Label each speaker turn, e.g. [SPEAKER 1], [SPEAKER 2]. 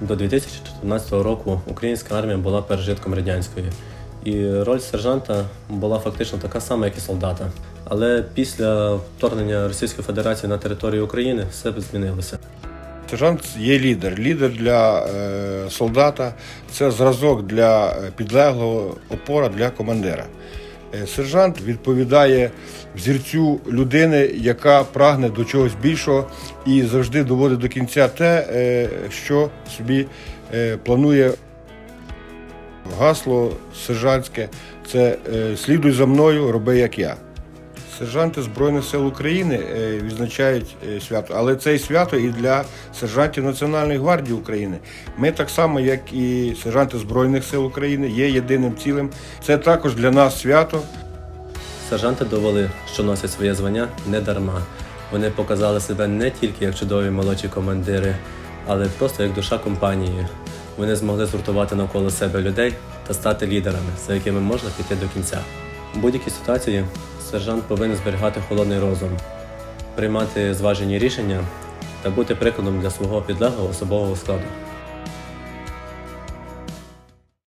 [SPEAKER 1] До 2014 року українська армія була пережитком радянської, і роль сержанта була фактично така сама, як і солдата. Але після вторгнення Російської Федерації на територію України все змінилося.
[SPEAKER 2] Сержант є лідер. Лідер для е, солдата це зразок для е, підлеглого опора для командира. Е, Сержант відповідає взірцю людини, яка прагне до чогось більшого і завжди доводить до кінця те, е, що собі е, планує. Гасло сержантське це слідуй за мною, роби як я. Сержанти Збройних сил України е, відзначають е, свято, але це свято і для сержантів Національної гвардії України. Ми так само, як і сержанти Збройних сил України, є єдиним цілим. Це також для нас свято.
[SPEAKER 1] Сержанти довели, що носять своє звання не дарма. Вони показали себе не тільки як чудові молодші командири, але просто як душа компанії. Вони змогли згуртувати навколо себе людей та стати лідерами, за якими можна піти до кінця. У будь-якій ситуації сержант повинен зберігати холодний розум, приймати зважені рішення та бути прикладом для свого підлеглого особового складу.